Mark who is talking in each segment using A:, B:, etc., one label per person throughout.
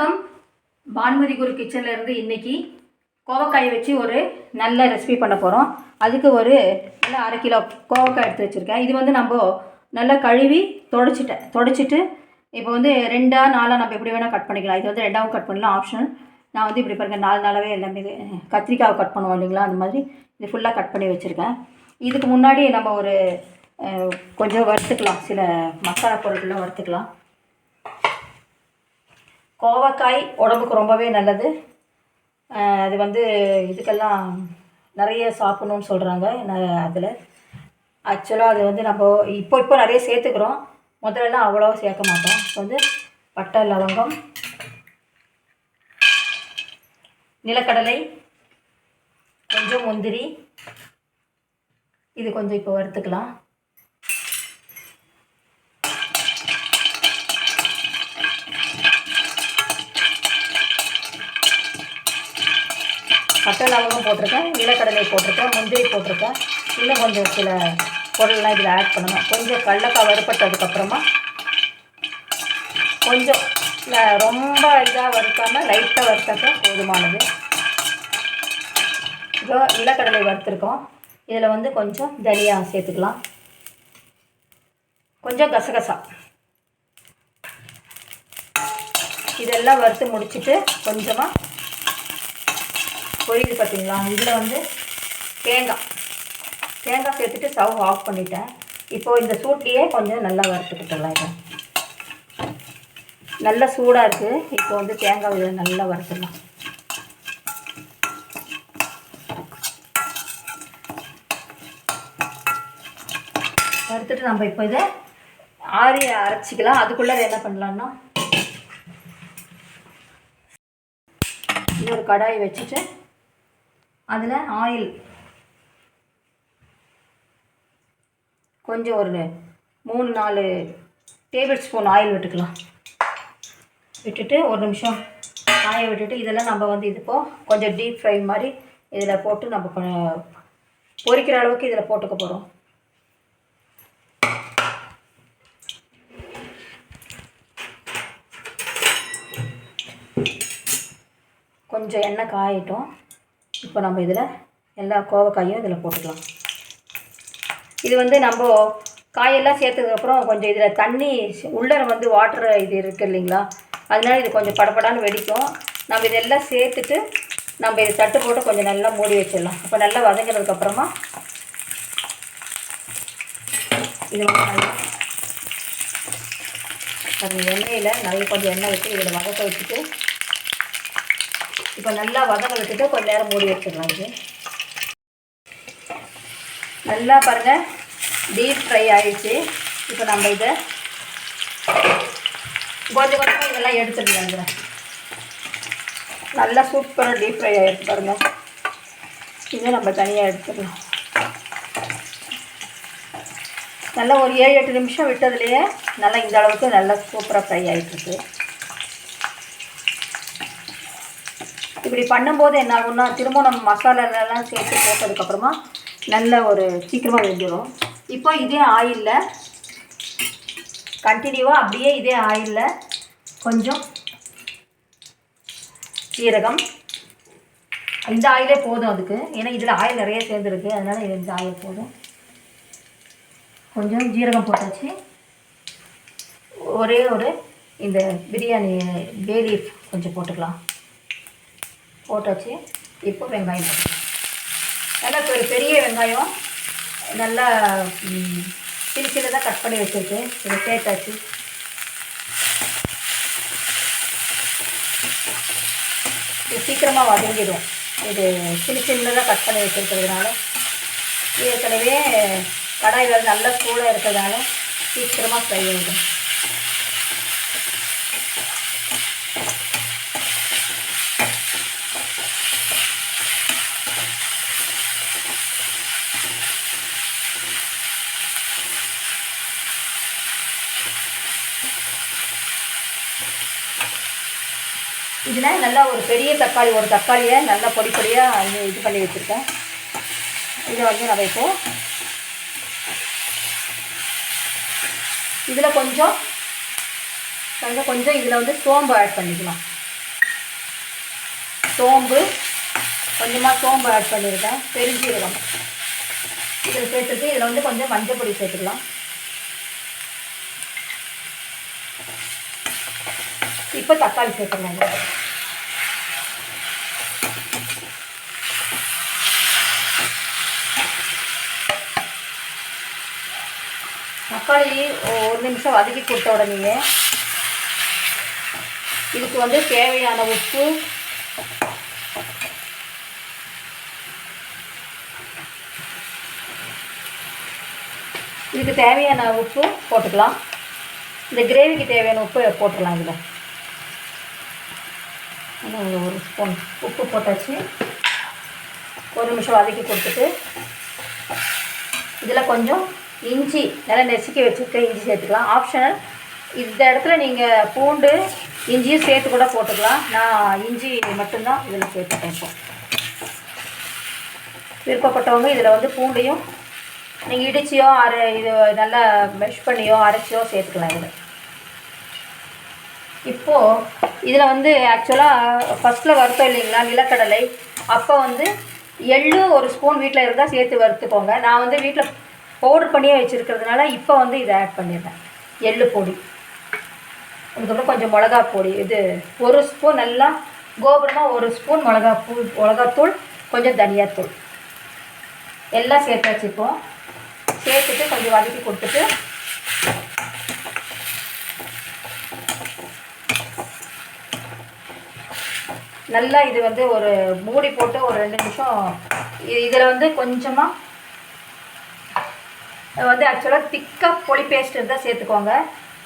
A: வணக்கம் பான்மதி குரு கிச்சனில் இருந்து இன்னைக்கு கோவக்காய் வச்சு ஒரு நல்ல ரெசிபி பண்ண போகிறோம் அதுக்கு ஒரு நல்ல அரை கிலோ கோவக்காய் எடுத்து வச்சுருக்கேன். இது வந்து நம்ம நல்லா கழுவி தொடச்சிட்டேன் தொடச்சிட்டு இப்போ வந்து ரெண்டா நாளாக நம்ம எப்படி வேணால் கட் பண்ணிக்கலாம். இது வந்து ரெண்டாவும் கட் பண்ணலாம். ஆப்ஷனல் நான் வந்து இப்படி பாருங்க நாலு நாளாகவே எல்லாமே கத்திரிக்காவை கட் பண்ணுவோம் இல்லைங்களா? அந்த மாதிரி இது ஃபுல்லாக கட் பண்ணி வச்சுருக்கேன். இதுக்கு முன்னாடி நம்ம ஒரு கொஞ்சம் வறுத்துக்கலாம். சில மசாலா பொருட்கள்லாம் வறுத்துக்கலாம். கோவக்காய் உடம்புக்கு ரொம்பவே நல்லது. அது வந்து இதுக்கெல்லாம் நிறைய சாப்பிட்ணுன்னு சொல்கிறாங்க அதில். ஆக்சுவலாக அது வந்து நம்ம இப்போ இப்போ நிறைய சேர்த்துக்கிறோம். முதல்லலாம் அவ்வளோவா சேர்க்க மாட்டோம். இப்போ வந்து பட்டை லவங்கம் நிலக்கடலை கொஞ்சம் முந்திரி. இது கொஞ்சம் இப்போ வறுத்துக்கலாம் பட்டை லவங்கம் போட்டிருக்கேன் நிலக்கடலை போட்டிருக்கேன் முந்திரி போட்டிருக்கேன். இன்னும் கொஞ்சம் சில பொருள்லாம் இதில் ஆட் பண்ணணும். கொஞ்சம் கடலக்காய் வறுப்பட்டதுக்கப்புறமா கொஞ்சம் ரொம்ப இதாக வறுக்காமல் லைட்டாக வறுத்தாக்க போதுமானது. இப்போ நிலக்கடலை வறுத்துருக்கோம். இதில் வந்து கொஞ்சம் தனியா சேர்த்துக்கலாம். கொஞ்சம் கசகசா. இதெல்லாம் வறுத்து முடிச்சுட்டு கொஞ்சமாக பொரியுது பார்த்தீங்களா இதில் வந்து தேங்காய் தேங்காய் சேர்த்துட்டு ஸ்டவ் ஆஃப் பண்ணிட்டேன். இப்போது இந்த சூட்லேயே கொஞ்சம் நல்லா வறுத்துக்கிட்டலாம் இதை. நல்ல சூடாக இருக்குது இப்போ வந்து தேங்காய் இதை நல்லா வறுத்துடலாம். வறுத்துட்டு நம்ம இப்போ இதை ஆறி அரைச்சிக்கலாம். அதுக்குள்ளே என்ன பண்ணலான்னா இன்னொரு கடாய் வச்சுட்டு அதில் ஆயில் கொஞ்சம் ஒரு மூணு நாலு டேபிள் ஸ்பூன் ஆயில் விட்டுக்கலாம். விட்டுட்டு ஒரு நிமிஷம் காய விட்டுட்டு இதெல்லாம் நம்ம வந்து இது கொஞ்சம் டீப் ஃப்ரை மாதிரி இதில் போட்டு நம்ம பொறிக்கிற பொரிக்கிற அளவுக்கு இதில் போட்டுக்க போகிறோம் கொஞ்சம் எண்ணெய் காயட்டும். இப்போ நம்ம இதில் எல்லா கோவக்காயும் இதில் போட்டுக்கலாம். இது வந்து நம்ம காயெல்லாம் சேர்த்ததுக்கப்புறம் கொஞ்சம் இதில் தண்ணி உள்ளே வந்து வாட்டர் இது இருக்குது இல்லைங்களா? அதனால இது கொஞ்சம் படபடான்னு வெடிக்கும். நம்ம இதெல்லாம் சேர்த்துட்டு நம்ம இதை தட்டு போட்டு கொஞ்சம் நல்லா மூடி வச்சிடலாம். அப்போ நல்லா வதங்கினதுக்கப்புறமா இது எண்ணெயில் நல்லா கொஞ்சம் எண்ணெய் விட்டு இதில் வதக்க வச்சுட்டு இப்போ நல்லா வதங்க விட்டுட்டு கொஞ்ச நேரம் மூடி வச்சிடலாம் இது. நல்லா பாருங்கள் டீப் ஃப்ரை ஆகிடுச்சு இப்போ நம்ம இதை கொஞ்சம் கொஞ்சமாக இதெல்லாம் எடுத்துடலாம் நல்லா சூப்பராக டீப் ஃப்ரை ஆகிடுச்சு பாருங்கள் இதை நம்ம தனியாக எடுத்துடலாம். நல்லா ஒரு ஏழு எட்டு நிமிஷம் விட்டதுலையே நல்லா இந்த அளவுக்கு நல்லா சூப்பராக ஃப்ரை ஆகிட்டுருக்கு இப்படி பண்ணும்போது என்ன ஆகும்னா திரும்ப நம்ம மசாலாலெல்லாம் சேர்த்து போட்டதுக்கப்புறமா நல்ல ஒரு சீக்கிரமாக வெந்துடும் இப்போ இதே ஆயிலில் கண்டினியூவாக அப்படியே இதே ஆயிலில் கொஞ்சம் சீரகம். இந்த ஆயிலே போதும் அதுக்கு. ஏன்னா இதில் ஆயில் நிறைய சேர்ந்துருக்கு. அதனால் இது இந்த ஆயில் போதும். கொஞ்சம் ஜீரகம் போட்டாச்சு. ஒரே ஒரு இந்த பிரியாணி பே லீஃப் கொஞ்சம் போட்டுக்கலாம். போட்டாச்சு இப்போ வெங்காயம் போட்டுக்கலாம். நல்லா ஒரு பெரிய வெங்காயம் நல்லா சிறு சின்னதாக கட் பண்ணி வச்சுருக்கேன். இதை சேர்த்தாச்சு இது சீக்கிரமாக வதங்கிடும். இது சின்ன சின்னதாக கட் பண்ணி வச்சுருக்கிறதுனால. ஏற்கனவே கடாயில் நல்லா சூடாக இருக்கிறதுனால சீக்கிரமாக ஃப்ரை ஆகிடும் இதில் நல்லா ஒரு பெரிய தக்காளி ஒரு தக்காளியை நல்லா பொடி பொடியாக இது பண்ணி வச்சுருக்கேன். இதை வந்து நம்ம இப்போ இதில் கொஞ்சம் கொஞ்சம் கொஞ்சம் இதில் வந்து சோம்பு ஆட் பண்ணிக்கலாம். சோம்பு கொஞ்சமாக சோம்பு ஆட் பண்ணியிருக்கேன். பெருஞ்சீரகம். இதில் சேர்த்துட்டு இதில் வந்து கொஞ்சம் மஞ்சள் பொடி சேர்த்துக்கலாம். இப்போ தக்காளி சேர்த்துக்கலாம் தக்காளி ஒரு நிமிஷம் வதக்கி கொடுத்த உடனே இதுக்கு வந்து தேவையான உப்பு. இதுக்கு தேவையான உப்பு போட்டுக்கலாம். இந்த கிரேவிக்கு தேவையான உப்பு போட்டுடலாம் இதில். இன்னும் ஒரு- ஒரு ஸ்பூன் உப்பு போட்டாச்சு. ஒரு நிமிஷம் வதக்கி கொடுத்துட்டு இதில் கொஞ்சம் இஞ்சி நல்லா நெசுக்கி வச்சுருக்க இஞ்சி சேர்த்துக்கலாம். ஆப்ஷனல் இந்த இடத்துல நீங்கள் பூண்டு இஞ்சியும் சேர்த்து கூட போட்டுக்கலாம். நான் இஞ்சி மட்டும்தான் இதில் சேர்த்துட்டேன் இப்போ. விருப்பப்பட்டவங்க இதில் வந்து பூண்டையும் நீங்கள் இடிச்சியோ அரை இது நல்லா மெஷ் பண்ணியோ அரைச்சியோ சேர்த்துக்கலாம் இதில். இப்போது இதில் வந்து ஆக்சுவலாக ஃபஸ்ட்டில் வறுத்தோம் இல்லைங்களா நிலக்கடலை. அப்போ வந்து எள்ளு ஒரு ஸ்பூன் வீட்டில் இருந்தால் சேர்த்து வறுத்துக்கோங்க. நான் வந்து வீட்டில் பவுடர் பண்ணியே வச்சுருக்கிறதுனால இப்போ வந்து இதை ஆட் பண்ணிடுறேன். எள்ளு பொடி. அதுக்கப்புறம் கொஞ்சம் மிளகா பொடி. இது ஒரு ஸ்பூன் நல்லா கோபுரமாக ஒரு ஸ்பூன் மிளகா பூ மிளகாத்தூள் கொஞ்சம் தனியாத்தூள். எல்லாம் சேர்த்து வச்சுப்போம் சேர்த்துட்டு கொஞ்சம் வதக்கி கொடுத்துட்டு நல்லா இது வந்து ஒரு மூடி போட்டு ஒரு ரெண்டு நிமிஷம் இதில் வந்து கொஞ்சமாக வந்து ஆக்சுவலாக திக்காக புளி பேஸ்ட் இருந்தால் சேர்த்துக்கோங்க.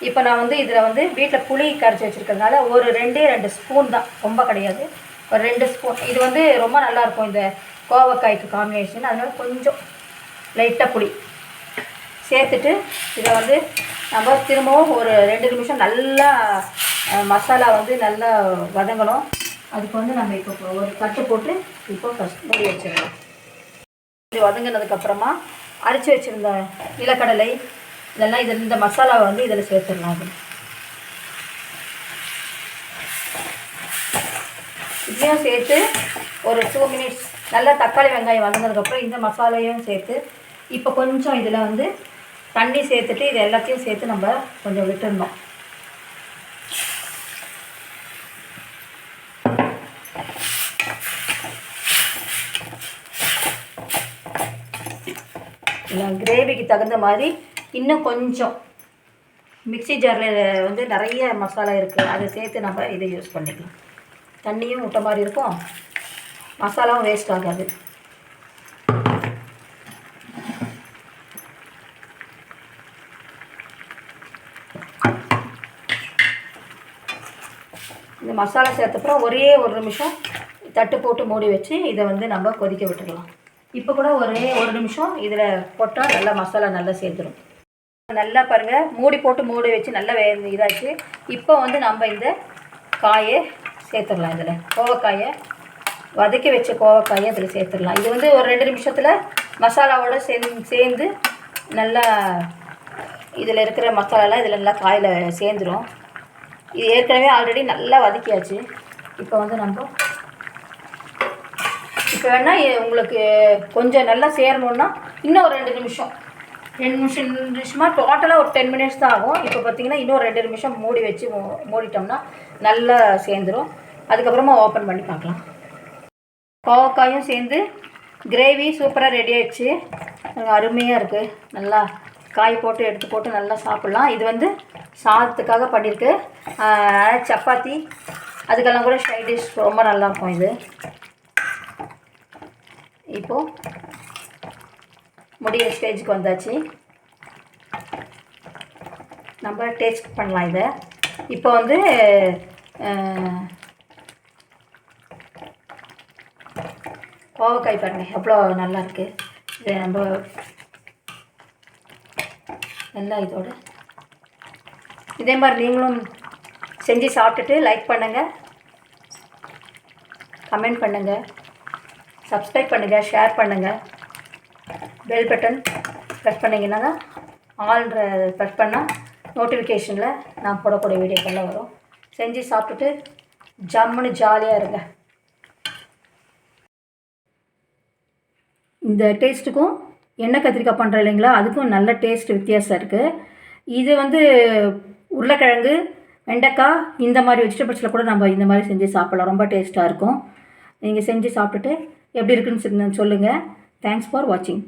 A: இப்போ நான் வந்து இதில் வந்து வீட்டில் புளி கரைச்சி வச்சுருக்கிறதுனால ஒரு ரெண்டே ரெண்டு ஸ்பூன் தான். ரொம்ப கிடையாது. ஒரு ரெண்டு ஸ்பூன் இது வந்து ரொம்ப நல்லாயிருக்கும் இந்த கோவக்காய்க்கு காம்பினேஷன் அதனால் கொஞ்சம் லைட்டாக புளி சேர்த்துட்டு இதை வந்து நம்ம திரும்பவும் ஒரு ரெண்டு நிமிஷம் நல்லா மசாலா வந்து நல்லா வதங்கணும். அதுக்கு வந்து நம்ம இப்போ ஒரு தட்டு போட்டு இப்போ ஃபஸ்ட் வச்சிடலாம். இது வதங்கினதுக்கப்புறமா அரைச்சி வச்சுருந்த நிலக்கடலை இதெல்லாம் இதில் இந்த மசாலாவை வந்து இதில் சேர்த்துடலாம் அது. இதையும் சேர்த்து ஒரு டூ மினிட்ஸ் நல்லா தக்காளி வெங்காயம் வதங்கினதுக்கப்புறம் இந்த மசாலையும் சேர்த்து இப்போ கொஞ்சம் இதில் வந்து தண்ணி சேர்த்துட்டு இது எல்லாத்தையும் சேர்த்து நம்ம கொஞ்சம் விட்டுருந்தோம் கிரேவிக்கு தகுந்த மாதிரி இன்னும் கொஞ்சம் மிக்ஸி ஜாரில் வந்து நிறைய மசாலா இருக்குது அதை சேர்த்து நம்ம இதை யூஸ் பண்ணிக்கலாம். தண்ணியும் விட்ட மாதிரி இருக்கும். மசாலாவும் வேஸ்ட் ஆகாது. இந்த மசாலா சேர்த்தப்புறம் ஒரே ஒரு நிமிஷம் தட்டு போட்டு மூடி வச்சு இதை வந்து நம்ம கொதிக்க விட்டுடலாம் இப்போ கூட ஒரே ஒரு நிமிஷம் இதில் போட்டால் நல்லா மசாலா நல்லா சேர்த்துரும் நல்லா பாருங்கள் மூடி போட்டு மூடி வச்சு நல்லா வே இதாச்சு. இப்போ வந்து நம்ம இந்த காயை சேர்த்துடலாம் இதில். கோவக்காயை வதக்கி வச்ச கோவக்காயை இதில் சேர்த்துடலாம். இது வந்து ஒரு ரெண்டு நிமிஷத்தில் மசாலாவோட சேர்ந்து சேர்ந்து நல்லா இதில் இருக்கிற மசாலாலாம் இதில் நல்லா காயில் சேர்ந்துடும் இது ஏற்கனவே ஆல்ரெடி நல்லா வதக்கியாச்சு. இப்போ வந்து நம்ம வேணால் உங்களுக்கு கொஞ்சம் நல்லா சேரணுன்னா இன்னும் ஒரு ரெண்டு நிமிஷம். ரெண்டு நிமிஷம் ரெண்டு நிமிஷமாக டோட்டலாக ஒரு டென் மினிட்ஸ் தான் ஆகும். இப்போ பார்த்தீங்கன்னா இன்னும் ரெண்டு நிமிஷம் மூடி வச்சு மூடிட்டோம்னா நல்லா சேர்ந்துரும். அதுக்கப்புறமா ஓப்பன் பண்ணி பார்க்கலாம். கோவக்காயும் சேர்ந்து கிரேவி சூப்பராக ரெடி ஆயிடுச்சு. அருமையாக இருக்குது நல்லா காய் போட்டு எடுத்து போட்டு நல்லா சாப்பிட்லாம். இது வந்து சாதத்துக்காக பண்ணியிருக்கு. சப்பாத்தி. அதுக்கெல்லாம் கூட சைட் டிஷ் ரொம்ப நல்லாயிருக்கும் இது. இப்போது முடிய ஸ்டேஜுக்கு வந்தாச்சு. நம்ம டேஸ்ட் பண்ணலாம் இதை. இப்போ வந்து கோவக்காய் பாருங்கள் எவ்வளோ நல்லா இருக்கு. இது நம்ம நல்லா இதோட. இதே மாதிரி நீங்களும் செஞ்சு சாப்பிட்டுட்டு லைக் பண்ணுங்கள் கமெண்ட் பண்ணுங்கள் சப்ஸ்கிரைப் பண்ணுங்கள் ஷேர் பண்ணுங்கள் பெல் பட்டன் ப்ரெஸ் பண்ணிங்கன்னா தான் ஆல்ற ப்ரெஸ் பண்ணால் நோட்டிஃபிகேஷனில் நான் போடக்கூடிய வீடியோக்கெல்லாம் வரும். செஞ்சு சாப்பிட்டுட்டு ஜம்முன்னு ஜாலியாக இருங்க. இந்த டேஸ்ட்டுக்கும் எண்ணெய் கத்திரிக்காய் பண்ணுறோம் இல்லைங்களா? அதுக்கும் நல்ல டேஸ்ட் வித்தியாசம் இருக்குது இது வந்து உருளைக்கிழங்கு வெண்டைக்காய் இந்த மாதிரி வெஜிடபிள்ஸில் கூட நம்ம இந்த மாதிரி செஞ்சு சாப்பிட்லாம். ரொம்ப டேஸ்ட்டாக இருக்கும். நீங்கள் செஞ்சு சாப்பிட்டுட்டு எப்படி இருக்குன்னு சொல்லுங்கள் தேங்க்ஸ் ஃபார் வாட்சிங்